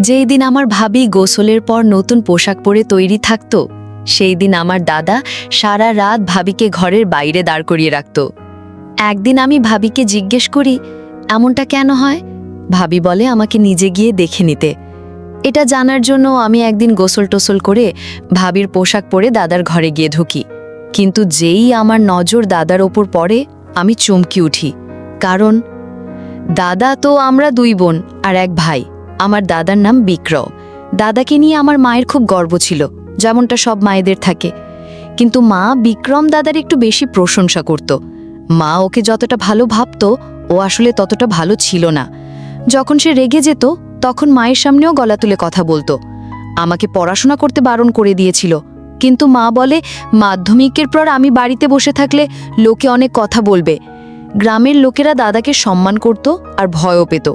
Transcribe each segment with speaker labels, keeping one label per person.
Speaker 1: যেই দিন আমার ভাবি গোসলের পর নতুন পোশাক পরে তৈরি থাকত, সেই দিন আমার দাদা সারা রাত ভাবিকে ঘরের বাইরে দাঁড় করিয়ে রাখত। একদিন আমি ভাবিকে জিজ্ঞেস করি, এমনটা কেন হয়? ভাবি বলে, আমাকে নিজে গিয়ে দেখে নিতে। এটা জানার জন্য আমি একদিন গোসল টোসল করে ভাবির পোশাক পরে দাদার ঘরে গিয়ে ঢুকি। কিন্তু যেই আমার নজর দাদার ওপর পড়ে, আমি চমকি উঠি। কারণ দাদা তো আমরা দুই বোন আর এক ভাই। আমার দাদার নাম বিক্রম দাদাকে নিয়ে আমার মায়ের খুব গর্ব ছিল, যেমনটা সব মায়েদের থাকে। কিন্তু মা বিক্রম দাদার একটু বেশি প্রশংসা করত। মা ওকে যতটা ভালো ভাবতো, ও আসলে ততটা ভালো ছিল না। যখন সে রেগে যেত, তখন মায়ের সামনেও গলা তুলে কথা বলতো। আমাকে পড়াশোনা করতে বারণ করে দিয়েছিল। কিন্তু মা বলে, মাধ্যমিকের পর আমি বাড়িতে বসে থাকলে লোকে অনেক কথা বলবে। গ্রামের লোকেরা দাদাকে সম্মান করত আর ভয়ও পেত।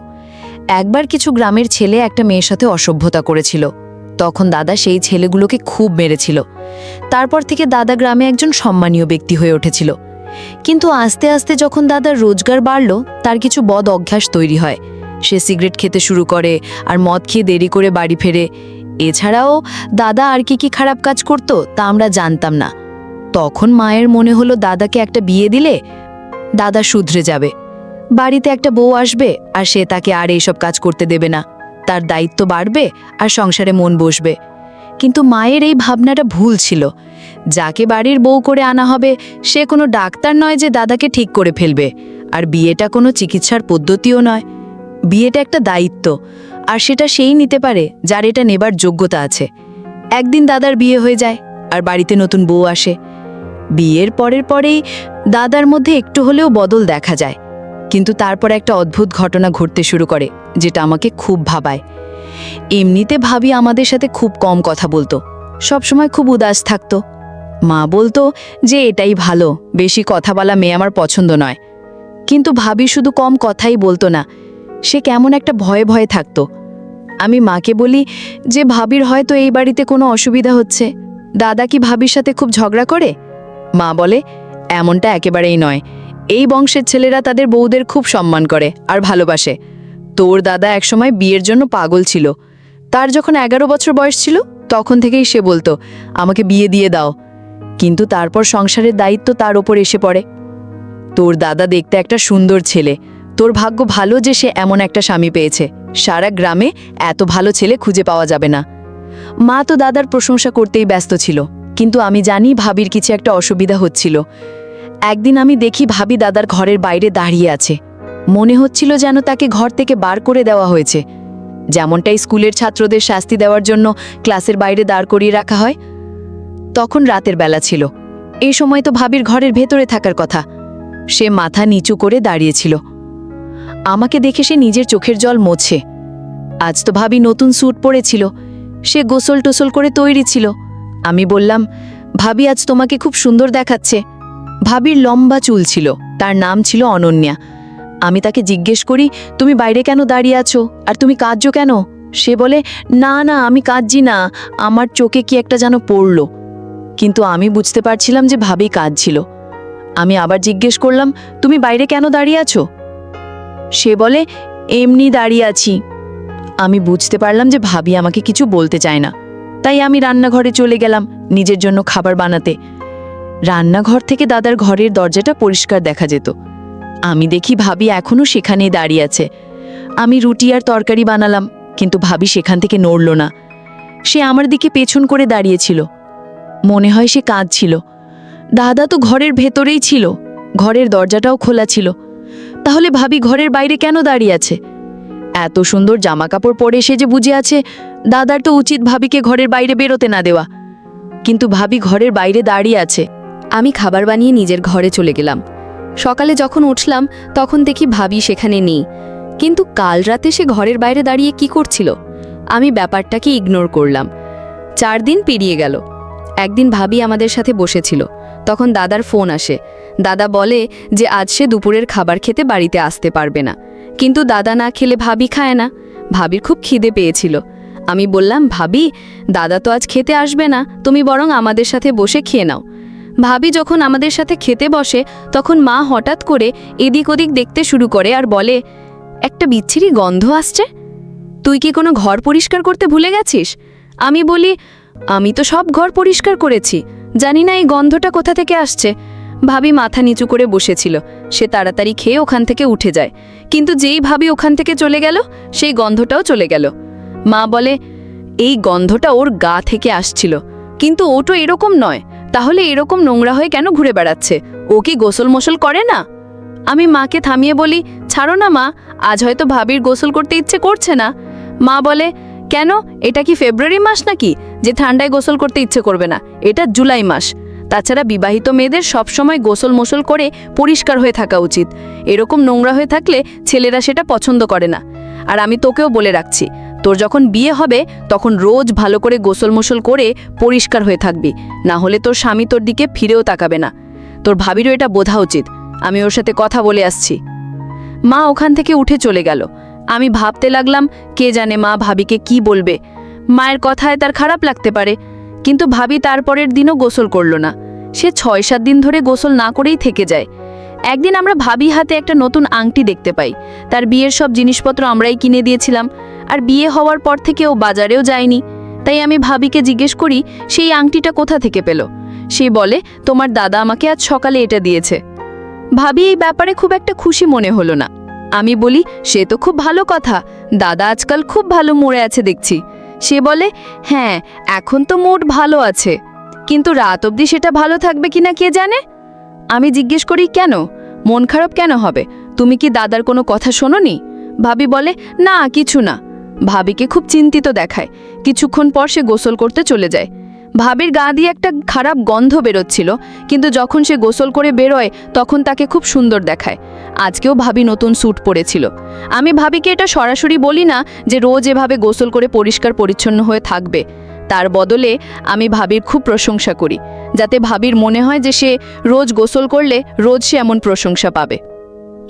Speaker 1: একবার কিছু গ্রামের ছেলে একটা মেয়ের সাথে অসভ্যতা করেছিল। তখন দাদা সেই ছেলেগুলোকে খুব মেরেছিল। তারপর থেকে দাদা গ্রামে একজন সম্মানীয় ব্যক্তি হয়ে উঠেছিল। কিন্তু আস্তে আস্তে যখন দাদার রোজগার বাড়ল, তার কিছু বদ অভ্যাস তৈরি হয়। সে সিগারেট খেতে শুরু করে আর মদ খেয়ে দেরি করে বাড়ি ফেরে। এছাড়াও দাদা আর কি কি খারাপ কাজ করত তা আমরা জানতাম না। তখন মায়ের মনে হলো দাদাকে একটা বিয়ে দিলে দাদা শুধরে যাবে। বাড়িতে একটা বউ আসবে আর সে তাকে আর এইসব কাজ করতে দেবে না। তার দায়িত্ব বাড়বে আর সংসারে মন বসবে। কিন্তু মায়ের এই ভাবনাটা ভুল ছিল। যাকে বাড়ির বউ করে আনা হবে, সে কোনো ডাক্তার নয় যে দাদাকে ঠিক করে ফেলবে। আর বিয়েটা কোনো চিকিৎসার পদ্ধতিও নয়। বিয়েটা একটা দায়িত্ব, আর সেটা সেই নিতে পারে যার এটা নেবার যোগ্যতা আছে। একদিন দাদার বিয়ে হয়ে যায় আর বাড়িতে নতুন বউ আসে। বিয়ের পরের পরেই দাদার মধ্যে একটু হলেও বদল দেখা যায়। কিন্তু তারপর একটা অদ্ভুত ঘটনা ঘটতে শুরু করে, যেটা আমাকে খুব ভাবায়। এমনিতে ভাবি আমাদের সাথে খুব কম কথা বলতো, সবসময় খুব উদাস থাকতো। মা বলতো যে, এটাই ভালো, বেশি কথা বলা মেয়ে আমার পছন্দ নয়। কিন্তু ভাবি শুধু কম কথাই বলতো না, সে কেমন একটা ভয়ে ভয়ে থাকতো। আমি মাকে বলি যে, ভাবির হয়তো এই বাড়িতে কোনো অসুবিধা হচ্ছে। দাদা কি ভাবির সাথে খুব ঝগড়া করে? মা বলে, এমনটা একেবারেই নয়। এই বংশের ছেলেরা তাদের বউদের খুব সম্মান করে আর ভালোবাসে। তোর দাদা একসময় বিয়ের জন্য পাগল ছিল। তার যখন এগারো বছর বয়স ছিল, তখন থেকেই সে বলতো, আমাকে বিয়ে দিয়ে দাও। কিন্তু তারপর সংসারের দায়িত্ব তার ওপর এসে পড়ে। তোর দাদা দেখতে একটা সুন্দর ছেলে। তোর ভাগ্য ভালো যে সে এমন একটা স্বামী পেয়েছে। সারা গ্রামে এত ভালো ছেলে খুঁজে পাওয়া যাবে না। মা তো দাদার প্রশংসা করতেই ব্যস্ত ছিল। কিন্তু আমি জানি ভাবির কিছু একটা অসুবিধা হচ্ছিল। একদিন আমি দেখি ভাবি দাদার ঘরের বাইরে দাঁড়িয়ে আছে। মনে হচ্ছিল যেন তাকে ঘর থেকে বার করে দেওয়া হয়েছে। যেমনটাই স্কুলের ছাত্রদের শাস্তি দেওয়ার জন্য ক্লাসের বাইরে দাঁড় করিয়ে রাখা হয়, তখন রাতের বেলা ছিল। এই সময় তো ভাবির ঘরের ভেতরে থাকার কথা। সে মাথা নিচু করে দাঁড়িয়েছিল। আমাকে দেখে সে নিজের চোখের জল মোছে। আজ তো ভাবি নতুন স্যুট পরেছিল। সে গোসল টোসল করে তৈরি ছিল। আমি বললাম, ভাবি, আজ তোমাকে খুব সুন্দর দেখাচ্ছে। ভাবির লম্বা চুল ছিল, তার নাম ছিল অনন্যা। আমি তাকে জিজ্ঞেস করি, তুমি বাইরে কেন দাঁড়িয়ে আছো? আর তুমি কাঁদছো কেন? সে বলে, না না, আমি কাঁদছি না, আমার চোখে কি একটা যেন পড়ল। কিন্তু আমি বুঝতে পারছিলাম যে ভাবি কাঁদছিল। আমি আবার জিজ্ঞেস করলাম, তুমি বাইরে কেন দাঁড়িয়ে আছো? সে বলে, এমনি দাঁড়িয়ে আছি। আমি বুঝতে পারলাম যে ভাবি আমাকে কিছু বলতে চায় না। তাই আমি রান্নাঘরে চলে গেলাম নিজের জন্য খাবার বানাতে। রান্নাঘর থেকে দাদার ঘরের দরজাটা পরিষ্কার দেখা যেত। আমি দেখি ভাবি এখনও সেখানেই দাঁড়িয়ে আছে। আমি রুটি আর তরকারি বানালাম, কিন্তু ভাবি সেখান থেকে নড়ল না। সে আমার দিকে পেছন করে দাঁড়িয়েছিল। মনে হয় সে কাঁদছিল। দাদা তো ঘরের ভেতরেই ছিল। ঘরের দরজাটাও খোলা ছিল। তাহলে ভাবি ঘরের বাইরে কেন দাঁড়িয়ে আছে? এত সুন্দর জামা কাপড় পরে সে যে বুঝে আছে, দাদার তো উচিত ভাবিকে ঘরের বাইরে বেরোতে না দেওয়া। কিন্তু ভাবি ঘরের বাইরে দাঁড়িয়ে আছে।
Speaker 2: আমি খাবার বানিয়ে নিজের ঘরে চলে গেলাম। সকালে যখন উঠলাম, তখন দেখি ভাবি সেখানে নেই। কিন্তু কাল রাতে সে ঘরের বাইরে দাঁড়িয়ে কি করছিল? আমি ব্যাপারটাকে ইগনোর করলাম। চার দিন পেরিয়ে গেল। একদিন ভাবি আমাদের সাথে বসেছিল। তখন দাদার ফোন আসে। দাদা বলে যে, আজ সে দুপুরের খাবার খেতে বাড়িতে আসতে পারবে না। কিন্তু দাদা না খেলে ভাবি খায় না। ভাবির খুব খিদে পেয়েছিল। আমি বললাম, ভাবি, দাদা তো আজ খেতে আসবে না। তুমি বরং আমাদের সাথে বসে খেয়ে নাও। ভাবি যখন আমাদের সাথে খেতে বসে, তখন মা হঠাৎ করে এদিক ওদিক দেখতে শুরু করে আর বলে, একটা বিচ্ছিরি গন্ধ আসছে।
Speaker 1: তুই কি কোনো ঘর পরিষ্কার করতে ভুলে গেছিস? আমি বলি, আমি তো সব ঘর পরিষ্কার করেছি। জানি না এই গন্ধটা কোথা থেকে আসছে। ভাবি মাথা নিচু করে বসেছিল। সে তাড়াতাড়ি খেয়ে ওখান থেকে উঠে যায়। কিন্তু যেই ভাবি ওখান থেকে চলে গেল, সেই গন্ধটাও চলে গেল। মা বলে, এই গন্ধটা ওর গা থেকে আসছিল। কিন্তু ও তো এরকম নয়। তাহলে এরকম নোংরা হয়ে কেন ঘুরে বেড়াচ্ছে? ও কি গোসল মোসল করে না? আমি মাকে থামিয়ে বলি, ছাড়ো না মা, আজ হয়তো ভাবির গোসল করতে ইচ্ছে করছে না। মা বলে, কেন? এটা কি ফেব্রুয়ারি মাস নাকি? যে ঠান্ডায় গোসল করতে ইচ্ছে করবে না, এটা জুলাই মাস। তাছাড়া বিবাহিত মেয়েদের সবসময় গোসল মোসল করে পরিষ্কার হয়ে থাকা উচিত। এরকম নোংরা হয়ে থাকলে ছেলেরা সেটা পছন্দ করে না। আর আমি তোকেও বলে রাখছি তোর যখন বিয়ে হবে, তখন রোজ ভালো করে গোসল মোসল করে পরিষ্কার হয়ে থাকবি। না হলে তোর স্বামী তোর দিকে ফিরেও তাকাবে না। তোর ভাবিরও এটা বোঝা উচিত। আমি ওর সাথে কথা বলে আসছি। মা ওখান থেকে উঠে চলে গেল। আমি ভাবতে লাগলাম, কে জানে মা ভাবিকে কি বলবে। মায়ের কথায় তার খারাপ লাগতে পারে। কিন্তু ভাবি তারপরের দিনও গোসল করল না। সে ছয় সাত দিন ধরে গোসল না করেই থেকে যায়। একদিন আমরা ভাবি হাতে একটা নতুন আংটি দেখতে পাই। তার বিয়ের সব জিনিসপত্র আমরাই কিনে দিয়েছিলাম। আর বিয়ে হওয়ার পর থেকে ও বাজারেও যায়নি। তাই আমি ভাবিকে জিজ্ঞেস করি, সেই আংটিটা কোথা থেকে পেল? সে বলে, তোমার দাদা আমাকে আজ সকালে এটা দিয়েছে। ভাবি এই ব্যাপারে খুব একটা খুশি মনে হলো না। আমি বলি, সে তো খুব ভালো কথা। দাদা আজকাল খুব ভালো মরে আছে দেখছি। সে বলে হ্যাঁ এখন তো মোট ভালো আছে। কিন্তু রাত অবধি সেটা ভালো থাকবে কিনা কে জানে? আমি জিজ্ঞেস করি, কেন? মন খারাপ কেন হবে? তুমি কি দাদার কোনো কথা শোনোনি? ভাবি বলে, না, কিছু না। ভাবিকে খুব চিন্তিত দেখায়। কিছুক্ষণ পর সে গোসল করতে চলে যায়। ভাবির গা দিয়ে একটা খারাপ গন্ধ বেরোচ্ছিল, কিন্তু যখন সে গোসল করে বেরোয়, তখন তাকে খুব সুন্দর দেখায়। আজকেও ভাবি নতুন স্যুট পরেছিল। আমি ভাবিকে এটা সরাসরি বলি না যে রোজ এভাবে গোসল করে পরিষ্কার পরিচ্ছন্ন হয়ে থাকবে। তার বদলে আমি ভাবির খুব প্রশংসা করি, যাতে ভাবির মনে হয় যে সে রোজ গোসল করলে রোজ সে এমন প্রশংসা পাবে।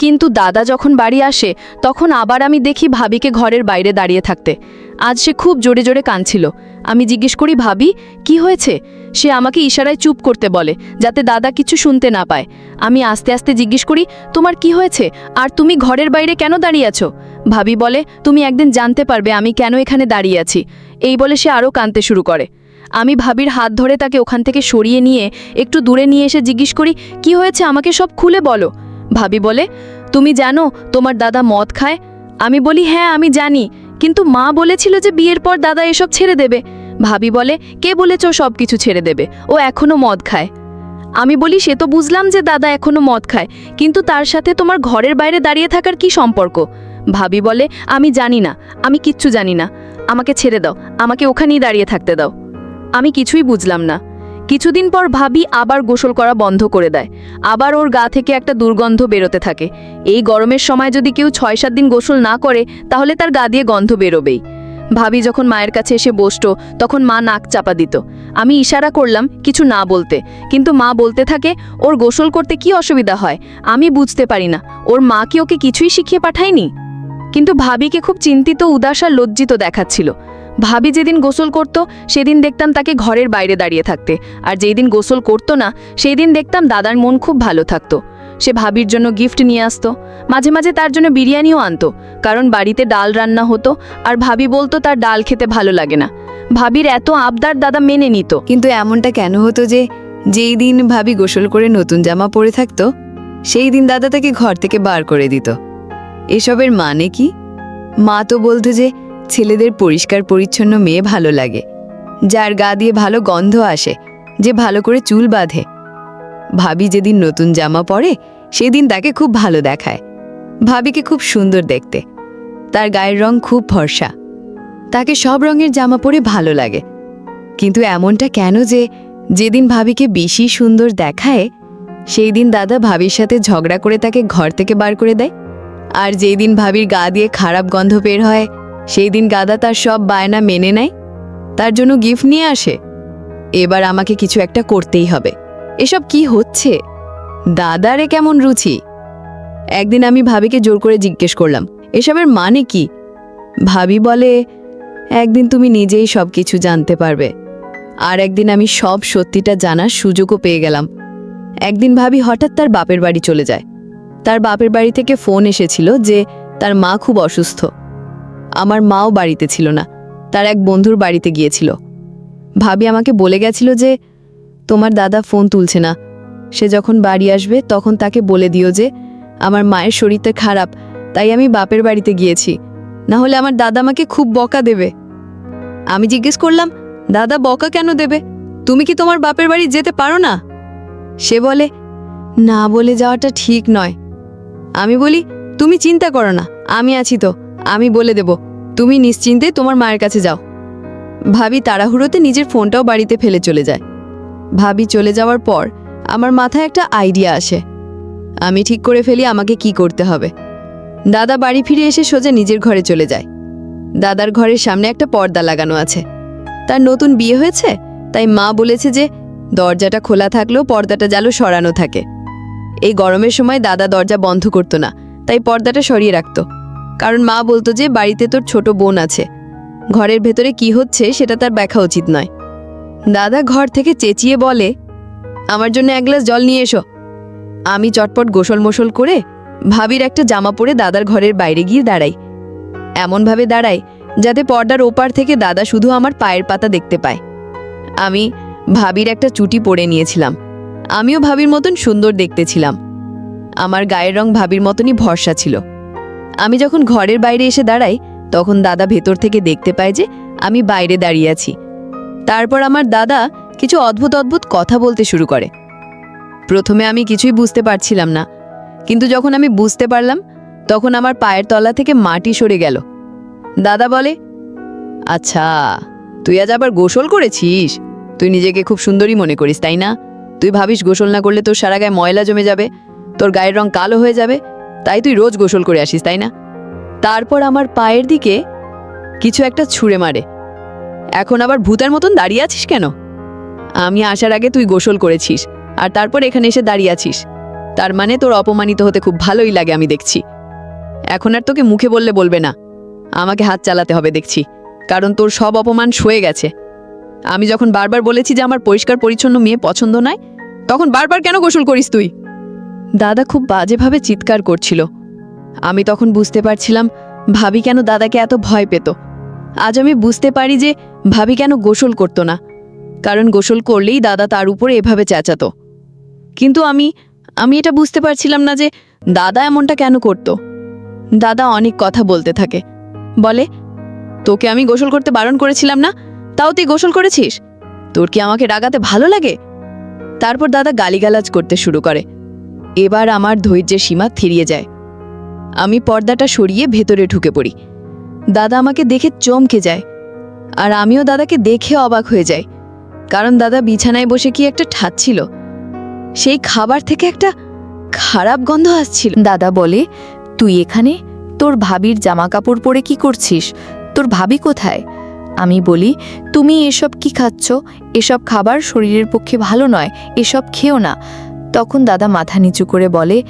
Speaker 1: কিন্তু দাদা যখন বাড়ি আসে, তখন আবার আমি দেখি ভাবিকে ঘরের বাইরে দাঁড়িয়ে থাকতে। আজ সে খুব জোরে জোরে কাঁদছিল। আমি জিজ্ঞেস করি, ভাবি, কি হয়েছে? সে আমাকে ইশারায় চুপ করতে বলে, যাতে দাদা কিছু শুনতে না পায়। আমি আস্তে আস্তে জিজ্ঞেস করি, তোমার কি হয়েছে? আর তুমি ঘরের বাইরে কেন দাঁড়িয়ে আছো? ভাবি বলে, তুমি একদিন জানতে পারবে আমি কেন এখানে দাঁড়িয়ে আছি। এই বলে সে আরও কাঁদতে শুরু করে। আমি ভাবির হাত ধরে তাকে ওখান থেকে সরিয়ে নিয়ে একটু দূরে নিয়ে এসে জিজ্ঞেস করি, কি হয়েছে আমাকে সব খুলে বলো। ভাবি বলে, তুমি জানো, তোমার দাদা মদ খায়? আমি বলি হ্যাঁ আমি জানি, কিন্তু মা বলেছিল যে বিয়ের পর দাদা এসব ছেড়ে দেবে। ভাবি বলে, কে বলেছ সব কিছু ছেড়ে দেবে? ও এখনও মদ খায়। আমি বলি, সে তো বুঝলাম যে দাদা এখনও মদ খায়, কিন্তু তার সাথে তোমার ঘরের বাইরে দাঁড়িয়ে থাকার কি সম্পর্ক? ভাবি বলে, আমি জানি না, আমি কিচ্ছু জানি না। আমাকে ছেড়ে দাও, আমাকে ওখানেই দাঁড়িয়ে থাকতে দাও। আমি কিছুই বুঝলাম না। কিছুদিন পর ভাবি আবার গোসল করা বন্ধ করে দেয়। আবার ওর গা থেকে একটা দুর্গন্ধ বেরোতে থাকে। এই গরমের সময় যদি কেউ ছয় সাত দিন গোসল না করে, তাহলে তার গা দিয়ে গন্ধ বেরোবেই। ভাবি যখন মায়ের কাছে এসে বসতো, তখন মা নাক চাপা দিত। আমি ইশারা করলাম কিছু না বলতে। কিন্তু মা বলতে থাকে, ওর গোসল করতে কি অসুবিধা হয়? আমি বুঝতে পারি না। ওর মা কি ওকে কিছুই শিখিয়ে পাঠায়নি? কিন্তু ভাবিকে খুব চিন্তিত, উদাস আর লজ্জিত দেখাচ্ছিল। ভাবি যেদিন গোসল করত, সেদিন দেখতাম তাকে ঘরের বাইরে দাঁড়িয়ে থাকতে। আর যেই দিন গোসল করতো না সেই দিন দেখতাম দাদার মন খুব ভালো থাকতো। সে ভাবির জন্য গিফট নিয়ে আসতো। মাঝে মাঝে তার জন্য বিরিয়ানিও আনতো। কারণ বাড়িতে ডাল রান্না হতো, আর ভাবি বলতো তার ডাল খেতে ভালো লাগে না। ভাবির এত আবদার দাদা মেনে নিত।
Speaker 3: কিন্তু এমনটা কেন হতো যে, যেই দিন ভাবি গোসল করে নতুন জামা পরে থাকতো, সেই দিন দাদা তাকে ঘর থেকে বার করে দিত। এসবের মানে কি? মা তো বলতো যে ছেলেদের পরিষ্কার পরিচ্ছন্ন মেয়ে ভালো লাগে। যার গা দিয়ে ভালো গন্ধ আসে, যে ভালো করে চুল বাঁধে। ভাবি যেদিন নতুন জামা পরে, সেদিন তাকে খুব ভালো দেখায়। ভাবিকে খুব সুন্দর দেখতে। তার গায়ের রং খুব ভরসা তাকে সব রঙের জামা পরে ভালো লাগে। কিন্তু এমনটা কেন যে, যেদিন ভাবিকে বেশি সুন্দর দেখায় সেই দিন দাদা ভাবির সাথে ঝগড়া করে তাকে ঘর থেকে বার করে দেয়। আর যেই দিন ভাবির গা দিয়ে খারাপ গন্ধ বের হয় সেই দিন গাদা তার সব বায়না মেনে নেয়, তার জন্য গিফট নিয়ে আসে। এবার আমাকে কিছু একটা করতেই হবে। এসব কি হচ্ছে? দাদারে কেমন রুচি? একদিন আমি ভাবিকে জোর করে জিজ্ঞেস করলাম, এসবের মানে কি? ভাবি বলে, একদিন তুমি নিজেই সব কিছু জানতে পারবে। আর একদিন আমি সব সত্যিটা জানার সুযোগও পেয়ে গেলাম। একদিন ভাবি হঠাৎ তার বাপের বাড়ি চলে যায়। তার বাপের বাড়ি থেকে ফোন এসেছিল যে তার মা খুব অসুস্থ।
Speaker 1: আমার মাও বাড়িতে ছিল না, তার এক বন্ধুর বাড়িতে গিয়েছিল। ভাবি আমাকে বলে গেছিল যে, তোমার দাদা ফোন তুলছে না। সে যখন বাড়ি আসবে, তখন তাকে বলে দিও যে, আমার মায়ের শরীরটা খারাপ, তাই আমি বাপের বাড়িতে গিয়েছি। না হলে আমার দাদা আমাকে খুব বকা দেবে। আমি জিজ্ঞেস করলাম, দাদা বকা কেন দেবে? তুমি কি তোমার বাপের বাড়ি যেতে পারো না? সে বলে, না বলে যাওয়াটা ঠিক নয়। আমি বলি, তুমি চিন্তা করো না, আমি আছি তো। আমি বলে দেব, তুমি নিশ্চিন্তে তোমার মায়ের কাছে যাও। ভাবি তাড়াহুড়োতে নিজের ফোনটাও বাড়িতে ফেলে চলে যায়। ভাবি চলে যাওয়ার পর আমার মাথায় একটা আইডিয়া আসে। আমি ঠিক করে ফেলি আমাকে কি করতে হবে। দাদা বাড়ি ফিরে এসে সোজা নিজের ঘরে চলে যায়। দাদার ঘরের সামনে একটা পর্দা লাগানো আছে। তার নতুন বিয়ে হয়েছে, তাই মা বলেছে যে দরজাটা খোলা থাকলেও পর্দাটা যেন সরানো থাকে। এই গরমের সময় দাদা দরজা বন্ধ করতো না, তাই পর্দাটা সরিয়ে রাখতো। কারণ মা বলতো যে বাড়িতে তোর ছোট বোন আছে। ঘরের ভেতরে কি হচ্ছে সেটা তার দেখা উচিত নয়। দাদা ঘর থেকে চেঁচিয়ে বলে, আমার জন্য এক গ্লাস জল নিয়ে এসো। আমি চটপট গোসল মোসল করে ভাবির একটা জামা পরে দাদার ঘরের বাইরে গিয়ে দাঁড়াই। এমনভাবে দাঁড়াই যাতে পর্দার ওপার থেকে দাদা শুধু আমার পায়ের পাতা দেখতে পায়। আমি ভাবির একটা চুটি পরে নিয়েছিলাম। আমিও ভাবির মতন সুন্দর দেখতে ছিলাম। আমার গায়ের রং ভাবির মতনই ভরসা ছিল। আমি যখন ঘরের বাইরে এসে দাঁড়াই, তখন দাদা ভেতর থেকে দেখতে পায় যে আমি বাইরে দাঁড়িয়ে আছি। তারপর আমার দাদা কিছু অদ্ভুত অদ্ভুত কথা বলতে শুরু করে। প্রথমে আমি কিছুই বুঝতে পারছিলাম না, কিন্তু যখন আমি বুঝতে পারলাম, তখন আমার পায়ের তলা থেকে মাটি সরে গেল। দাদা বলে আচ্ছা তুই আজ আবার গোসল করেছিস? তুই নিজেকে খুব সুন্দরী মনে করিস, তাই না? তুই ভাবিস গোসল না করলে তোর সারা গায়ে ময়লা জমে যাবে, তোর গায়ের রং কালো হয়ে যাবে তাই তুই রোজ গোসল করে আসিস, তাই না? তারপর আমার পায়ের দিকে কিছু একটা ছুঁড়ে মারে। এখন আবার ভূতের মতন দাঁড়িয়ে আছিস কেন? আমি আসার আগে তুই গোসল করেছিস, আর তারপর এখানে এসে দাঁড়িয়ে আছিস। তার মানে তোর অপমানিত হতে খুব ভালোই লাগে, আমি দেখছি। এখন আর তোকে মুখে বললে বলবে না। আমাকে হাত চালাতে হবে, দেখছি। কারণ তোর সব অপমান সয়ে গেছে। আমি যখন বারবার বলেছি যে আমার পরিষ্কার পরিচ্ছন্ন মেয়ে পছন্দ নয়, তখন বারবার কেন গোসল করিস তুই? দাদা খুব বাজেভাবে চিৎকার করছিল। আমি তখন বুঝতে পারছিলাম ভাবি কেন দাদাকে এত ভয় পেত। আজ আমি বুঝতে পারি যে ভাবি কেন গোসল করতো না, কারণ গোসল করলেই দাদা তার উপরে এভাবে চেঁচাতো। কিন্তু আমি আমি এটা বুঝতে পারছিলাম না যে দাদা এমনটা কেন করত। দাদা অনেক কথা বলতে থাকে। বলে, তোকে আমি গোসল করতে বারণ করেছিলাম না? তাও তুই গোসল করেছিস? তোর কি আমাকে রাগাতে ভালো লাগে? তারপর দাদা গালিগালাজ করতে শুরু করে। এবার আমার ধৈর্যের সীমা থিরিয়ে যায়। আমি পর্দাটা সরিয়ে ভেতরে ঢুকে পড়ি। দাদা আমাকে দেখে চমকে যায়। আর আমিও দাদাকে দেখে অবাক হয়ে যাই। কারণ দাদা বিছানায় বসে কি একটা ঠাচ্ছিল? সেই খাবার থেকে একটা খারাপ গন্ধ আসছিল।
Speaker 4: দাদা বলে, তুই এখানে? তোর ভাবির জামা কাপড় পরে কি করছিস? তোর ভাবি কোথায়? আমি বলি, তুমি এসব কি খাচ্ছ? এসব খাবার শরীরের পক্ষে ভালো নয়। এসব খেও না। তখন দাদা মাথা নিচু করে বলে,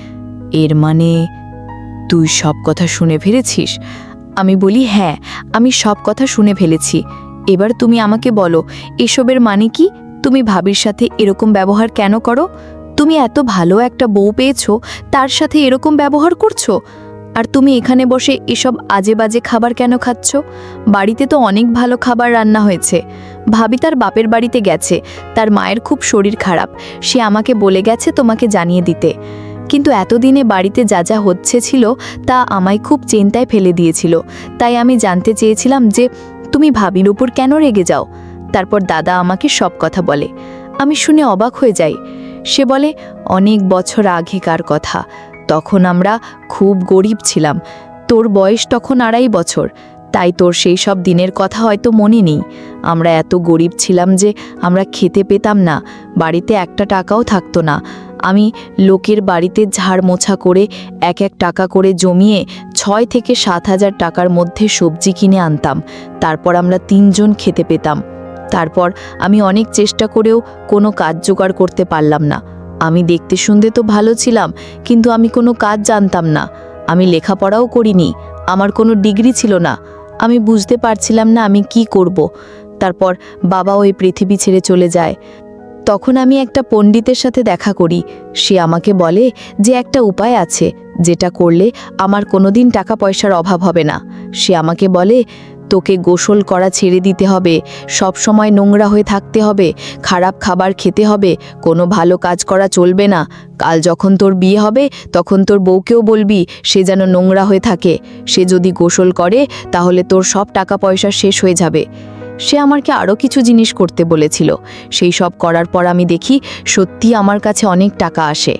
Speaker 4: এর মানে তুই সব কথা শুনে ফেলেছিস? আমি বলি হ্যাঁ আমি সব কথা শুনে ফেলেছি। এবার তুমি আমাকে বলো, এসবের মানে কি? তুমি ভাবির সাথে এরকম ব্যবহার কেন করো? তুমি এত ভালো একটা বউ পেয়েছ, তার সাথে এরকম ব্যবহার করছ? আর তুমি এখানে বসে এসব আজে বাজে খাবার কেন খাচ্ছ? বাড়িতে তো অনেক ভালো খাবার রান্না হয়েছে। ভাবি তার বাপের বাড়িতে গেছে। তার মায়ের খুব শরীর খারাপ। সে আমাকে বলে গেছে তোমাকে জানিয়ে দিতে। কিন্তু এতদিনে বাড়িতে যা যা হচ্ছে ছিল তা আমায় খুব চিন্তায় ফেলে দিয়েছিল। তাই আমি জানতে চেয়েছিলাম যে, তুমি ভাবির উপর কেন রেগে যাও? তারপর দাদা আমাকে সব কথা বলে। আমি শুনে অবাক হয়ে যাই। সে বলে, অনেক বছর আগেকার কথা। তখন আমরা খুব গরিব ছিলাম। তোর বয়স তখন আড়াই বছর। তাই তোর সেই সব দিনের কথা হয়তো মনে নেই। আমরা এত গরিব ছিলাম যে আমরা খেতে পেতাম না, বাড়িতে একটা টাকাও থাকতো না। আমি লোকের বাড়িতে ঝাড় মোছা করে এক এক টাকা করে জমিয়ে ছয় থেকে সাত হাজার টাকার মধ্যে সবজি কিনে আনতাম। তারপর আমরা তিনজন খেতে পেতাম। তারপর আমি অনেক চেষ্টা করেও কোনো কাজ জোগাড় করতে পারলাম না। আমি দেখতে শুনতে তো ভালো ছিলাম, কিন্তু আমি কোনো কাজ জানতাম না। আমি লেখাপড়াও করিনি, আমার কোনো ডিগ্রি ছিল না। আমি বুঝতে পারছিলাম না আমি কি করব। তারপর বাবা ওই পৃথিবী ছেড়ে চলে যায়।
Speaker 1: তখন আমি একটা পণ্ডিতের সাথে দেখা করি। সে আমাকে বলে যে একটা উপায় আছে, যেটা করলে আমার কোনোদিন টাকা পয়সার অভাব হবে না। সে আমাকে বলে তোকে গোসল করা ছেড়ে দিতে হবে। সব সময় নোংরা হয়ে থাকতে হবে, খারাপ খাবার খেতে হবে, কোনো ভালো কাজ করা চলবে না। কাল যখন তোর বিয়ে হবে, তখন তোর বউকেও বলবি, সে যেন নোংরা হয়ে থাকে। সে যদি গোসল করে, তাহলে তোর সব টাকা পয়সা শেষ হয়ে যাবে। সে আমাকে আরও কিছু জিনিস করতে বলেছিল। সেই সব করার পর আমি দেখি, সত্যি আমার কাছে অনেক টাকা আসে।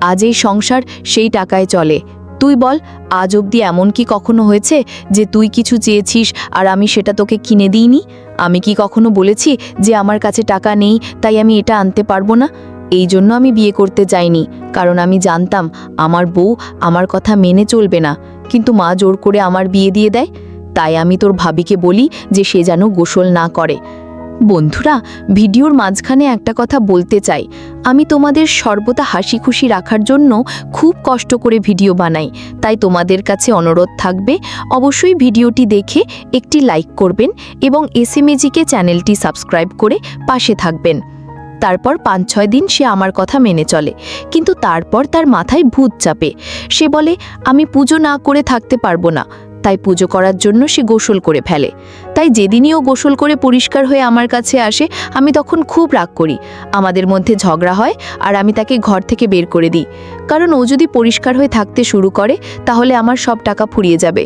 Speaker 1: আজ এই সংসার সেই টাকায় চলে। তুই বল, আজ অবধি এমন কি কখনো হয়েছে যে তুই কিছু চেয়েছিস আর আমি সেটা তোকে কিনে দিইনি? আমি কি কখনো বলেছি যে আমার কাছে টাকা নেই, তাই আমি এটা আনতে পারব না? এই জন্য আমি বিয়ে করতে চাইনি, কারণ আমি জানতাম আমার বউ আমার কথা মেনে চলবে না। কিন্তু মা জোর করে আমার বিয়ে দিয়ে দেয়। তাই আমি তোর ভাবিকে বলি যে সে যেন গোসল না করে। বন্ধুরা, ভিডিওর মাঝখানে একটা কথা বলতে চাই। আমি তোমাদের সর্বদা হাসি খুশি রাখার জন্য খুব কষ্ট করে ভিডিও বানাই, তাই তোমাদের কাছে অনুরোধ থাকবে, অবশ্যই ভিডিওটি দেখে একটি লাইক করবেন এবং এসএমএজিকে চ্যানেলটি সাবস্ক্রাইব করে পাশে থাকবেন। তারপর পাঁচ ছয় দিন সে আমার কথা মেনে চলে, কিন্তু তারপর তার মাথায় ভূত চাপে। সে বলে, আমি পুজো না করে থাকতে পারব না। তাই পুজো করার জন্য সে গোসল করে ফেলে। তাই যেদিনই ও গোসল করে পরিষ্কার হয়ে আমার কাছে আসে, আমি তখন খুব রাগ করি। আমাদের মধ্যে ঝগড়া হয় আর আমি তাকে ঘর থেকে বের করে দিই। কারণ ও যদি পরিষ্কার হয়ে থাকতে শুরু করে, তাহলে আমার সব টাকা ফুরিয়ে যাবে।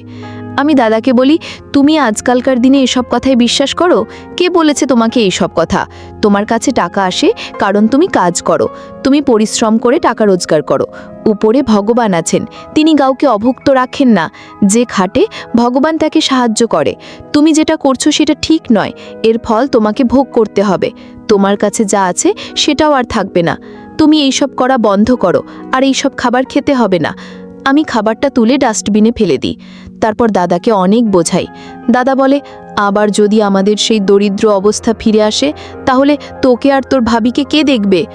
Speaker 1: আমি দাদাকে বলি, তুমি আজকালকার দিনে এসব কথায় বিশ্বাস করো? কে বলেছে তোমাকে এইসব কথা? তোমার কাছে টাকা আসে, কারণ তুমি কাজ করো। তুমি পরিশ্রম করে টাকা রোজগার করো। উপরে ভগবান আছেন। তিনি কাউকে অভুক্ত রাখেন না। যে খাটে, ভগবান তাকে সাহায্য করে। তুমি যেটা করছ সেটা ঠিক নয়। এর ফল তোমাকে ভোগ করতে হবে। তোমার কাছে যা আছে, সেটাও আর থাকবে না। তুমি এইসব করা বন্ধ করো। আর এইসব খাবার খেতে হবে না। আমি খাবারটা তুলে ডাস্টবিনে ফেলে দিই। তারপর দাদাকে অনেক বোঝাই। দাদা বলে, আবার যদি আমাদের সেই দরিদ্র অবস্থা ফিরে আসে, তাহলে তোকে আর তোর ভাবিকে কে দেখবে?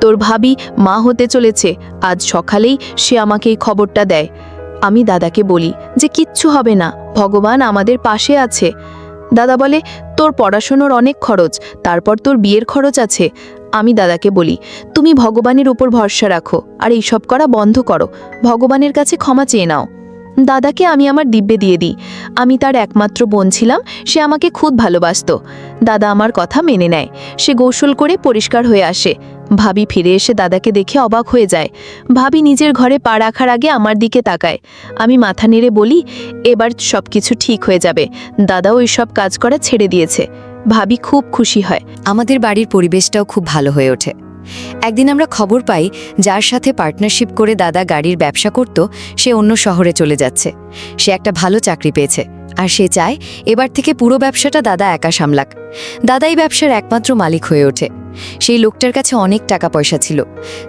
Speaker 1: তোর ভাবি মা হতে চলেছে, আজ সকালেই সে আমাকে এই খবরটা দেয়। আমি দাদাকে বলি যে, কিচ্ছু হবে না, ভগবান আমাদের পাশে আছে। দাদা বলে, তোর পড়াশুনোর অনেক খরচ, তারপর তোর বিয়ের খরচ আছে। আমি দাদাকে বলি, তুমি ভগবানের উপর ভরসা রাখো, আর এইসব করা বন্ধ করো। ভগবানের কাছে ক্ষমা চেয়ে নাও। দাদাকে আমি আমার দিব্যে দিয়ে দিই। আমি তার একমাত্র বোন ছিলাম, সে আমাকে খুব ভালোবাসতো। দাদা আমার কথা মেনে নেয়। সে গোসল করে পরিষ্কার হয়ে আসে। ভাবি ফিরে এসে দাদাকে দেখে অবাক হয়ে যায়। ভাবি নিজের ঘরে পা রাখার আগে আমার দিকে তাকায়। আমি মাথা নেড়ে বলি, এবার সব কিছু ঠিক হয়ে যাবে। দাদা ওই সব কাজ করা ছেড়ে দিয়েছে। ভাবি খুব খুশি হয়।
Speaker 5: আমাদের বাড়ির পরিবেশটাও খুব ভালো হয়ে ওঠে। একদিন আমরা খবর পাই, যার সাথে পার্টনারশিপ করে দাদা গাড়ির ব্যবসা করত, সে অন্য শহরে চলে যাচ্ছে। সে একটা ভালো চাকরি পেয়েছে, আর সে চায় এবার থেকে পুরো ব্যবসাটা দাদা একা সামলাক। দাদাই ব্যবসার একমাত্র মালিক হয়ে ওঠে। সেই লোকটার কাছে অনেক টাকা পয়সা ছিল।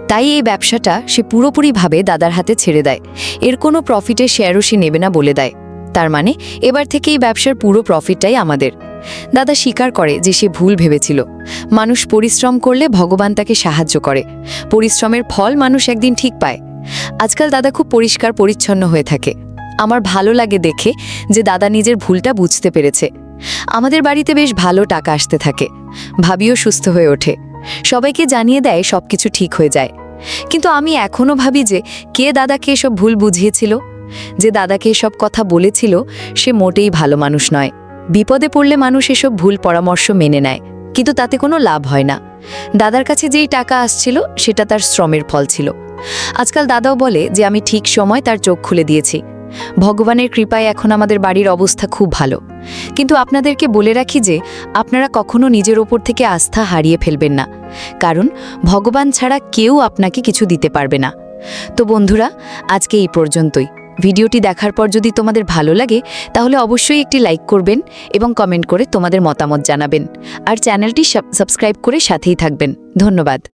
Speaker 5: তাই এই ব্যবসাটা সে পুরোপুরিভাবে দাদার হাতে ছেড়ে দেয়। এর কোনো প্রফিটের শেয়ারও সে নেবে না বলে দেয়। তার মানে এবার থেকে এই ব্যবসার পুরো প্রফিটটাই আমাদের। দাদা স্বীকার করে যে সে ভুল ভেবেছিল। মানুষ পরিশ্রম করলে ভগবান তাকে সাহায্য করে। পরিশ্রমের ফল মানুষ একদিন ঠিক পায়। আজকাল দাদা খুব পরিষ্কার পরিচ্ছন্ন হয়ে থাকে। আমার ভালো লাগে দেখে যে দাদা নিজের ভুলটা বুঝতে পেরেছে। আমাদের বাড়িতে বেশ ভালো টাকা আসতে থাকে। ভাবিও সুস্থ হয়ে ওঠে। সবাইকে জানিয়ে দেয় সবকিছু ঠিক হয়ে যায়। কিন্তু আমি এখনও ভাবি যে কে দাদাকে এসব ভুল বুঝিয়েছিল? যে দাদাকে এসব কথা বলেছিল, সে মোটেই ভালো মানুষ নয়। বিপদে পড়লে মানুষ এসব ভুল পরামর্শ মেনে নেয়, কিন্তু তাতে কোনো লাভ হয় না। দাদার কাছে যেই টাকা আসছিল, সেটা তার শ্রমের ফল ছিল। আজকাল দাদাও বলে যে, আমি ঠিক সময় তার চোখ খুলে দিয়েছি। ভগবানের কৃপায় এখন আমাদের বাড়ির অবস্থা খুব ভালো। কিন্তু আপনাদেরকে বলে রাখি যে, আপনারা কখনো নিজের ওপর থেকে আস্থা হারিয়ে ফেলবেন না। কারণ, ভগবান ছাড়া কেউ আপনাকে কিছু দিতে পারবে না। তো বন্ধুরা, আজকে এই পর্যন্তই। ভিডিওটি দেখার পর যদি তোমাদের ভালো লাগে, তাহলে অবশ্যই একটি লাইক করবেন এবং কমেন্ট করে তোমাদের মতামত জানাবেন। আর চ্যানেলটি সাবস্ক্রাইব করে সাথেই থাকবেন। ধন্যবাদ।